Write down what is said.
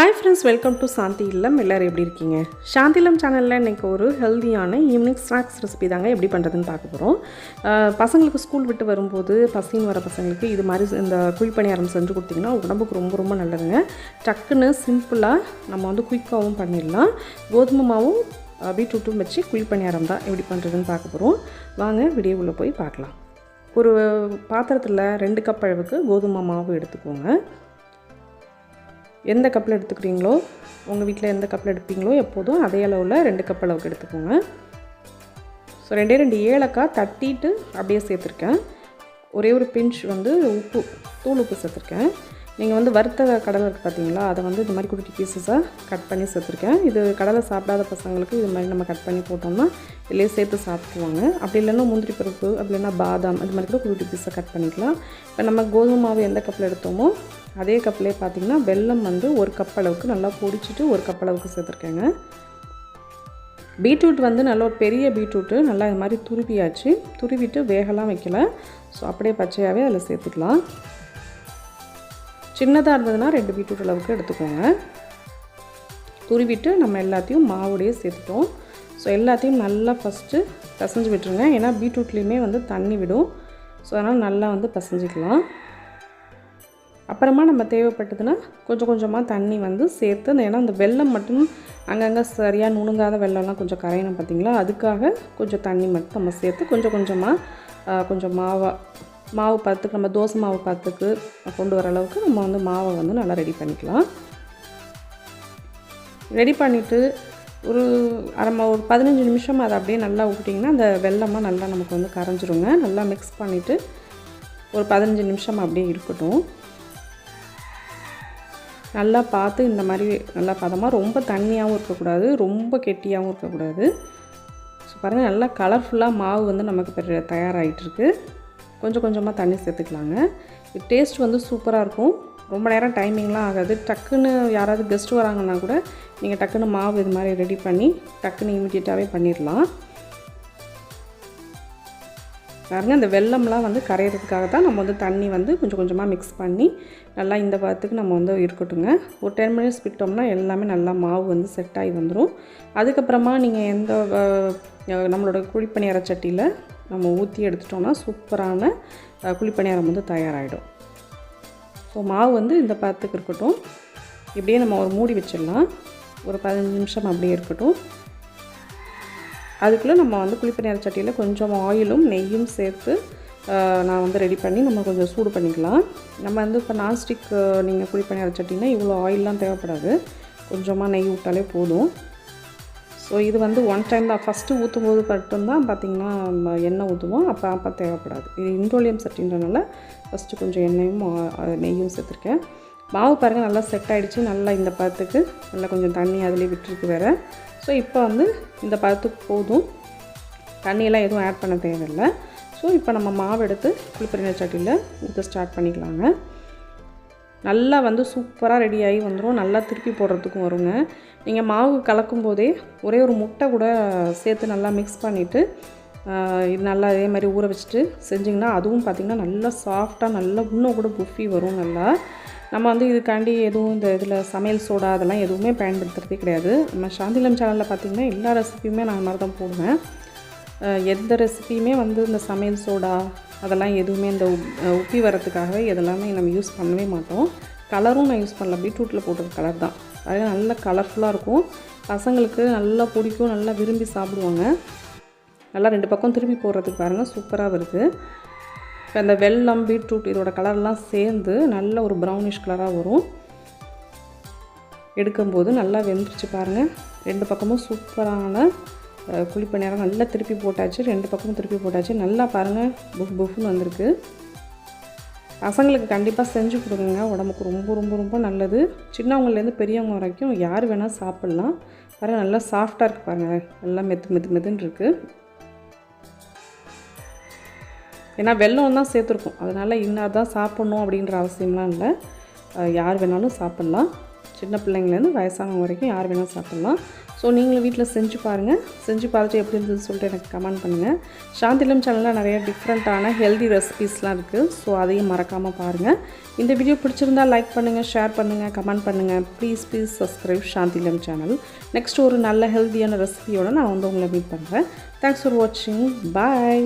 Hi friends welcome to Shanthi Illam எல்லோரும் எப்படி இருக்கீங்க? சாந்தி சேனலில் இன்றைக்கி ஒரு ஹெல்த்தியான ஈவினிங் ஸ்நாக்ஸ் ரெசிபி தாங்க எப்படி பண்ணுறதுன்னு பார்க்க போகிறோம் பசங்களுக்கு ஸ்கூல் விட்டு வரும்போது பசின்னு வர பசங்களுக்கு இது மாதிரி இந்த குழிப்பணியாரம் செஞ்சு கொடுத்தீங்கன்னா உடம்புக்கு ரொம்ப ரொம்ப நல்லதுங்க. டக்குன்னு சிம்பிளாக நம்ம வந்து குயிக்காகவும் பண்ணிடலாம். கோதுமை மாவும் பீட்ரூட்டும் வச்சு குழிப்பணியாரம் தான் எப்படி பண்ணுறதுன்னு பார்க்க போகிறோம் வாங்க வீடியோக்குள்ளே போய் பார்க்கலாம். ஒரு பாத்திரத்தில் ரெண்டு கப் அளவுக்கு கோதுமை மாவு எடுத்துக்கோங்க. எந்த கப்பில் எடுத்துக்கிறீங்களோ உங்கள் வீட்டில் எந்த கப்பில் எடுப்பீங்களோ எப்போதும் அதே அளவில் ரெண்டு கப் அளவுக்கு எடுத்துக்கோங்க. ஸோ ரெண்டே ரெண்டு ஏலக்காய் தட்டிட்டு அப்படியே சேர்த்துருக்கேன். ஒரே ஒரு பிஞ்ச் வந்து உப்பு தூள் உப்பு சேர்த்துருக்கேன். நீங்கள் வந்து வறுத்த கடலை இருக்குது பார்த்தீங்களா அதை வந்து இந்த மாதிரி குட்டி பீசஸாக கட் பண்ணி சேர்த்துருக்கேன். இது கடலை சாப்பிடாத பசங்களுக்கு இது மாதிரி நம்ம கட் பண்ணி போட்டோம்னா இதிலே சேர்த்து சாப்பிடுவாங்க அப்படி இல்லைன்னா முந்திரி பருப்பு அப்படி இல்லைன்னா பாதாம் இது மாதிரி கூட குட்டி பீஸை கட் பண்ணிக்கலாம். இப்போ நம்ம கோதுமை மாவு எந்த கப்பில் எடுத்தோமோ அதே கப்பிலே பார்த்தீங்கன்னா வெல்லம் வந்து ஒரு கப் அளவுக்கு நல்லா பொடிச்சிட்டு ஒரு கப் அளவுக்கு சேர்த்துருக்கேங்க. பீட்ரூட் வந்து நல்ல ஒரு பெரிய பீட்ரூட்டு நல்லா இது மாதிரி துருவியாச்சு. துருவிட்டு வேகலாம் வைக்கல. ஸோ அப்படியே பச்சையாகவே அதில் சேர்த்துக்கலாம். சின்னதாக இருந்ததுன்னா ரெண்டு பீட்ரூட் அளவுக்கு எடுத்துக்கோங்க. துருவிட்டு நம்ம எல்லாத்தையும் மாவுடையே சேர்த்துட்டோம். ஸோ எல்லாத்தையும் நல்லா ஃபஸ்ட்டு பிசைஞ்சு விட்டுருங்க. ஏன்னா பீட்ரூட்லேயுமே வந்து தண்ணி விடும். ஸோ அதனால் நல்லா வந்து பிசைஞ்சிக்கலாம். அப்புறமா நம்ம தேவைப்பட்டதுன்னா கொஞ்சம் கொஞ்சமாக தண்ணி வந்து சேர்த்து அந்த ஏன்னா அந்த வெள்ளம் மட்டும் அங்கங்கே சரியாக நுணுங்காத வெள்ளம்லாம் கொஞ்சம் கரையணும் பார்த்தீங்களா அதுக்காக கொஞ்சம் தண்ணி மட்டும் நம்ம சேர்த்து கொஞ்சம் கொஞ்சமாக கொஞ்சம் மாவாக மாவு பார்த்துக்கு நம்ம தோசை மாவு பார்த்துக்கு கொண்டு வர அளவுக்கு நம்ம வந்து மாவை வந்து நல்லா ரெடி பண்ணிக்கலாம். ரெடி பண்ணிவிட்டு ஒரு அரை ஒரு பதினஞ்சு நிமிஷம் அதை அப்படியே நல்லா விட்டிங்கன்னா அந்த வெல்லமாக நல்லா நமக்கு வந்து கரைஞ்சிருங்க. நல்லா மிக்ஸ் பண்ணிவிட்டு ஒரு பதினஞ்சு நிமிஷம் அப்படியே இருக்கட்டும். நல்லா பார்த்து இந்த மாதிரி நல்லா பதமாக ரொம்ப தண்ணியாகவும் இருக்கக்கூடாது ரொம்ப கெட்டியாகவும் இருக்கக்கூடாது. ஸோ பாருங்கள் நல்லா கலர்ஃபுல்லாக மாவு வந்து நமக்கு பெரிய தயாராகிட்டு கொஞ்சம் கொஞ்சமாக தண்ணி சேர்த்துக்கலாங்க. இது டேஸ்ட் வந்து சூப்பராக இருக்கும். ரொம்ப நேரம் டைமிங்லாம் ஆகாது. டக்குன்னு யாராவது கெஸ்ட் வராங்கன்னா கூட நீங்கள் டக்குன்னு மாவு இது மாதிரி ரெடி பண்ணி டக்குன்னு இமீடியட்டாகவே பண்ணிடலாம். பாருங்கள் இந்த வெல்லம்லாம் வந்து கரையிறதுக்காக தான் நம்ம வந்து தண்ணி வந்து கொஞ்சம் கொஞ்சமாக மிக்ஸ் பண்ணி நல்லா இந்த பாத்துக்கு நம்ம வந்து இருக்கட்டுங்க ஒரு டென் மினிட்ஸ் விட்டோம்னா எல்லாமே நல்லா மாவு வந்து செட் ஆகி வந்துடும் அதுக்கப்புறமா நீங்கள் எந்த நம்மளோட குழிப்பணியார சட்டியில் நம்ம ஊற்றி எடுத்துட்டோம்னா சூப்பரான குழிப்பணியாரம் வந்து தயாராகிடும் ஸோ மாவு வந்து இந்த பாத்துக்கு இருக்கட்டும். இப்படியே நம்ம ஒரு மூடி வச்சிடலாம். ஒரு பதினஞ்சு நிமிஷம் அப்படியே இருக்கட்டும். அதுக்குள்ளே நம்ம வந்து குழிப்பணியார சட்டியில் கொஞ்சம் ஆயிலும் நெய்யும் சேர்த்து நான் வந்து ரெடி பண்ணி நம்ம கொஞ்சம் சூடு பண்ணிக்கலாம். நம்ம வந்து இப்போ நான்ஸ்டிக் நீங்கள் குழிப்பணியார சட்டினா இவ்வளோ ஆயிலெலாம் தேவைப்படாது. கொஞ்சமாக நெய் விட்டாலே போதும். ஸோ இது வந்து ஒன் டைம் தான். ஃபஸ்ட்டு ஊற்றும் போது மட்டும்தான் பார்த்திங்கன்னா நம்ம எண்ணெய் ஊற்றுவோம் அப்போ அப்போ தேவைப்படாது. இது இண்டோலியம் சட்டின்றனால ஃபஸ்ட்டு கொஞ்சம் எண்ணெயும் நெய்யும் சேர்த்துருக்கேன். மாவு பாருங்கள் நல்லா செட் ஆகிடுச்சு நல்லா இந்த பதத்துக்கு நல்லா கொஞ்சம் தண்ணி அதிலே விட்டுருக்கு வேறு. ஸோ இப்போ வந்து இந்த பதத்துக்கு போதும். தண்ணியெல்லாம் எதுவும் ஆட் பண்ண தேவையில்லை. ஸோ இப்போ நம்ம மாவு எடுத்து குளிப்பறின சட்டியில் ஊற்ற ஸ்டார்ட் பண்ணிக்கலாங்க. நல்லா வந்து சூப்பராக ரெடி ஆகி வந்துடும் நல்லா திருப்பி போடுறதுக்கும் வருங்க. நீங்கள் மாவு கலக்கும் போதே ஒரே ஒரு முட்டை கூட சேர்த்து நல்லா மிக்ஸ் பண்ணிவிட்டு இது நல்லா அதே மாதிரி ஊற வச்சுட்டு செஞ்சிங்கன்னா அதுவும் பார்த்திங்கன்னா நல்லா சாஃப்டாக நல்லா இன்னும் கூட புஃபி வரும் நல்லா. நம்ம வந்து இதுக்காண்டி எதுவும் இந்த இதில் சமையல் சோடா அதெல்லாம் எதுவுமே பயன்படுத்துகிறதே கிடையாது. நம்ம சாந்திலம் சேனலில் பார்த்திங்கன்னா எல்லா ரெசிபியுமே நான் மாதிரி தான் போடுவேன். எந்த ரெசிபியுமே வந்து இந்த சமையல் சோடா அதெல்லாம் எதுவுமே இந்த உப்பி வரத்துக்காகவே இதெல்லாமே நம்ம யூஸ் பண்ணவே மாட்டோம். கலரும் நான் யூஸ் பண்ணல. பீட்ரூட்டில் போட்டது கலர் தான். அது நல்ல கலர்ஃபுல்லாக இருக்கும். பசங்களுக்கு நல்லா பிடிக்கும். நல்லா விரும்பி சாப்பிடுவாங்க. நல்லா ரெண்டு பக்கம் திருப்பி போடுறதுக்கு பாருங்கள் சூப்பராக வருது. இப்போ இந்த வெல்லம் பீட்ரூட் இதோட கலர்லாம் சேர்ந்து நல்ல ஒரு ப்ரௌனிஷ் கலராக வரும். எடுக்கும்போது நல்லா வெந்துருச்சு பாருங்கள் ரெண்டு பக்கமும் சூப்பரான அஹ், நேரம் நல்லா திருப்பி போட்டாச்சு ரெண்டு பக்கமும் திருப்பி போட்டாச்சு. நல்லா பாருங்கள் புஃப் புஃப்னு வந்திருக்கு. பசங்களுக்கு கண்டிப்பாக செஞ்சு கொடுங்க உடம்புக்கு ரொம்ப ரொம்ப ரொம்ப நல்லது. சின்னவங்கலேருந்து பெரியவங்க வரைக்கும் யார் வேணால் சாப்பிட்லாம். பாருங்கள் நல்லா சாஃப்டாக இருக்குது பாருங்கள் நல்லா மெத்து மெத்து மெத்துன்னு இருக்குது ஏன்னா வெல்லம் தான் சேர்த்துருக்கோம். அதனால் இன்னார் தான் சாப்பிட்ணும் அப்படின்ற அவசியம்லாம் இல்லை. யார் வேணாலும் சாப்பிட்லாம். சின்ன பிள்ளைங்கலேருந்து வயசானவங்க வரைக்கும் யார் வேணால் சாப்பிட்லாம். ஸோ நீங்களும் வீட்டில் செஞ்சு பாருங்கள் செஞ்சு பார்த்துட்டு எப்படி இருந்ததுன்னு சொல்லிட்டு எனக்கு கமெண்ட் பண்ணுங்கள் சாந்திலம் சேனலில் நிறைய டிஃப்ரெண்ட்டான ஹெல்தி ரெசிபீஸ்லாம் இருக்குது ஸோ அதையும் மறக்காமல் பாருங்கள் இந்த வீடியோ பிடிச்சிருந்தா லைக் பண்ணுங்கள் ஷேர் பண்ணுங்கள் கமெண்ட் பண்ணுங்கள் please please subscribe Shanthilam channel. Next ஒரு நல்ல ஹெல்த்தியான ரெசிபியோட நான் வந்து உங்களை மீட் பண்ணுறேன் தேங்க்ஸ் ஃபார் வாட்சிங் பாய்